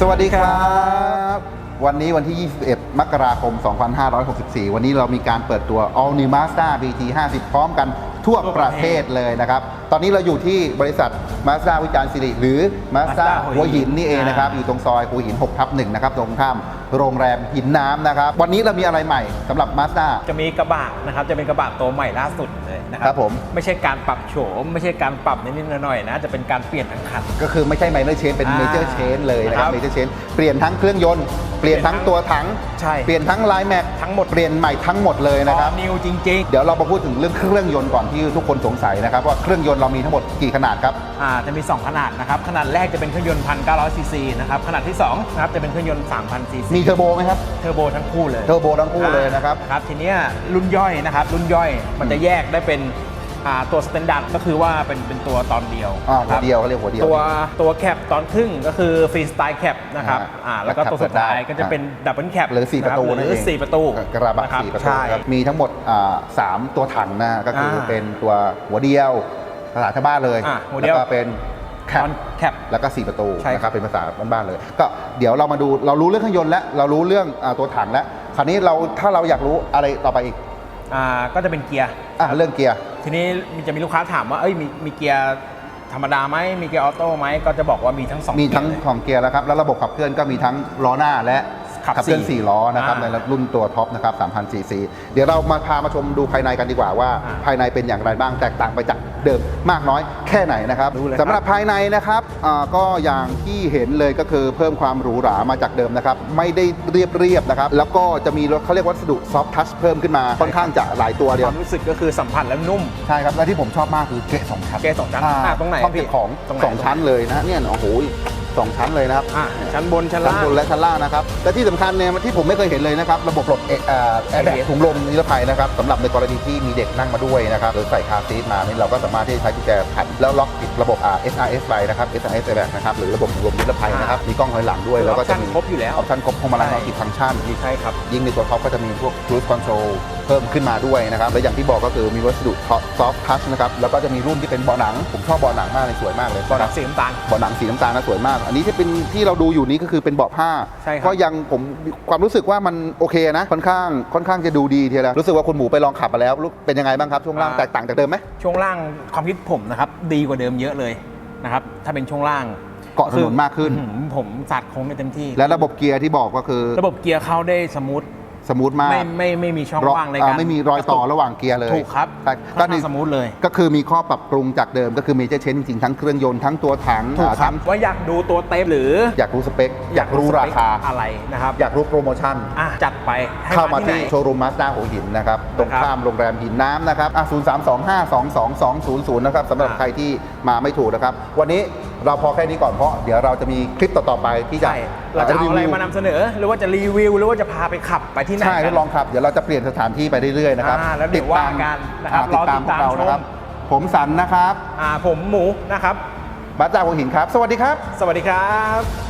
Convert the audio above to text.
สวัสดีครับ วันนี้วันที่ 21 มกราคม 2564 วันนี้เรามีการเปิดตัว All New Mazda BT 50 พร้อมกัน ทั่วประเทศเลยนะครับ ตอนนี้เราอยู่ที่บริษัท Mazda วิจารณ์สิริหรือ Mazda Mazda หัวหินนี่เองนะครับ อ่า อยู่ตรงซอยหัวหิน6ทับ1นะครับ ตรงข้ามโรงแรมหินน้ำนะครับ วันนี้เรามีอะไรใหม่สำหรับ Mazda จะมีกระบะนะครับ จะเป็นกระบะตัวใหม่ล่าสุดเลยนะคครัรับบผม ไม่ใช่การปรับโฉม ไม่ใช่การปรับนิดๆหน่อยๆนะ จะเป็นการเปลี่ยนทั้งคัน ก็คือไม่ใช่ minor change เป็นอ่า major change เลยนะครับครับ major change เปลี่ยนทั้งเครื่องยนต์ เปลี่ยนทั้งตัวถัง ใช่ เปลี่ยนทั้งลายแม็กทั้งหมด เปลี่ยนใหม่ทั้งหมดเลยนะครับ นิวจริงเดี๋ยวเรามาพูดถึงเรื่องเครื่องยนต์ก่อนที่ทุกคนสงสัยนะครับ ว่าเครื่องยนต์เรามีทั้งหมดกี่ขนาดครับ ๆอ่าจะมี 2 ขนาดนะครับ ขนาดแรกจะเป็นเครื่องยนต์1,900ซีซีนะครับ ขนาดที่2นะครับจะเป็นเครื่องยนต์3,000ซีซีมีเทอร์โบไหมครับ เทอร์โบทั้งคู่เลยเทอร์โบทั้งคู่เลยนะครับ ครับ ทีเนี้ยรุ่นย่อยนะครับ รุ่นย่อยมันจะแยกได้เป็น อ่าตัวสแตนดาร์ดก็คือว่าเป็นเป็นตัวตอนเดียวอ่านะหัควรับเดียวเขาเรียกหัวเดียว ตัวตัวแคปตอนครึ่งก็คือฟรีสไตล์แคปนะครับอ่าอ่าแล้วก็แล้วตัวสุดท้ายแคปก็จะเป็นดับเบิลแคปหรือ 4 ประตูหนั่นรืเอองสี่ประตูกระบะนคสี่ประตูใช่ ครับมีทั้งหมดอ่าสามตัวถังนะก็คืออาเป็นตัวหัวเดียวภาษาชาวบ้านเลยอ่าหัวเดียวแล้วก็เป็นแคตปอนแคป แล้วก็ 4 ประตูใช่นะครับเป็นภาษาบ้านๆเลย ก็เดี๋ยวเรามาดูเรารู้เรื่องเครื่องยนต์แล้วเรารู้เรื่องอาตัวถังแล้วคราวนี้เราถ้าเราอยากรู้อะไรต่อไปอีกอ่าก็จะเป็นเกียร์ อะเรื่องเกียร์ ทีนี้มีจะมีลูกค้าถามว่าเอ้ยมีมีเกียร์ธรรมดาไหมมีเกียร์ออโต้ไหมก็จะบอกว่ามีทั้งสองมีทั้งของเกียร์แล้วครับ แล้วระบบขับเคลื่อนก็มีทั้งล้อหน้าและ ขับเคลื่อนสี่4ล้อนะครับอ่าในรุ่นตัวท็อปนะครับ3,000ซีซีเดี๋ยวเรามาพามาชมดูภายในกันดีกว่าว่า อ่าภายในเป็นอย่างไรบ้างแตกต่างไปจากเดิมมากน้อยแค่ไหนนะครับดูเลยสำหรับภายในนะครับอ่าก็อย่างที่เห็นเลยก็คือเพิ่มความหรูหรามาจากเดิมนะครับไม่ได้เรียบเรียบๆนะครับแล้วก็จะมีเขาเรียกวัสดุซอฟทัชเพิ่มขึ้นมาค่อนข้างจะหลายตัวคเดียววามรู้สึกก็คือสัมผัสแล้วนุ่ม ใช่ครับและที่ผมชอบมากคือเกะสองชั้น เกะสองชั้นอ่าตรงไหนห้องเก็บของตรงไหน สองชั้นเลยนะเนี่ยโอ้โห สองชั้นเลยนะครับอ่าชั้นบนชั้นชั้นล่าง บนและชั้นล่างนะครับ และที่สำคัญเนี่ยที่ผมไม่เคยเห็นเลยนะครับ ระบบหลบเอแอร์แบ็ก ABS ถุงลมนิรภัยนะครับสำหรับในกรณีที่มีเด็กนั่งมาด้วยนะครับหรือใส่คาร์ซีทมานี่เราก็สามารถที่จะใช้กุญแจผัดแล้วล็อกปิดระบบอ่า SRS ไปนะครับ SRS airbag นะครับหรือระบบถุงลมนิรภัยนะครับมีกล้องถอยหลังด้วยแล้วก็จะมีครบอยู่แล้ว ออปชั่นครบพวงมาลัยมัลติฟังก์ชัน ใช่ครับ ยิ่งในตัวท็อปก็จะมีพวก cruise control เพิ่มขึ้นมาด้วยนะครับ และอย่างที่บอกก็คือมีวัสดุ soft touch นะครับ แล้วก็จะมีรุ่นที่เป็นเบาะหนัง ผมชอบเบาะหนังมากเลยสวยมากเลยก็นักสีน้ำตาล เบาะหนังสีน้ำตาลนะสวยมากอันนี้ที่เป็นที่เราดูอยู่นี้ก็คือเป็นเบาะผ้าใช่ครับ ก็ยังผมความรู้สึกว่ามันโอเคนะค่อนข้างค่อนข้างจะดูดีทีเดียวแล้วรู้สึกว่าคุณหมูไปลองขับมาแล้วรู้เป็นยังไงบ้างครับช่วงล่างแตกต่างจากเดิมไหมช่วงล่างความคิดผมนะครับดีกว่าเดิมเยอะเลยนะครับถ้าเป็นช่วงล่างเกาะถนนมากขึ้น อื้อหือผมสัดโค้งได้เต็มที่ และระบบเกียร์ที่บอกก็คือ ระบบเกียร์เข้าได้สมูท สมูทมากไม่ไม่ไม่มีช่องว่างในอ่การไม่มีรอยต่อระหว่างเกียร์เลยถูกครับใช่ก็ก็นี่สมูทเลย ก็คือมีข้อปรับปรุงจากเดิมก็คือเมเจอร์เชนจริงๆทั้งเครื่องยนต์ทั้งตัวถังถูกอ่าครับทั้งว่าอยากดูตัวเต็มหรืออยากรู้สเปค อยากรู้ราคาสเปอะไรนะครับอยากรู้โปรโมชั่นอะจัดไปให้เข้ามาที่ที่ไหนโชว์รูมมาสด้าหัวหินนะครับตรงนะครับข้ามโรงแรมหินน้ำนะครับอะ0325222200นะครับสำหรับอ่าใครที่มาไม่ถูกนะครับ วันนี้ เราพอแค่นี้ก่อนเพราะเดี๋ยวเราจะมีคลิปต่อๆไปที่จะใช่เราจะเอาอะไรมานำเสนอ หรือว่าจะรีวิว หรือว่าจะพาไปขับไปที่ไหนใช่ทกัดลองขับเดี๋ยวเราจะเปลี่ยนสถานที่ไปเรื่อยๆนะครับอ่าแล้วเดี๋ยวว่ากันนะครับอ่าติดตามพรอติดวกตามเรานะครับผมสันนะครับอ่าผมหมูนะครับมาสด้าหัวหินครับ สวัสดีครับ สวัสดีครับ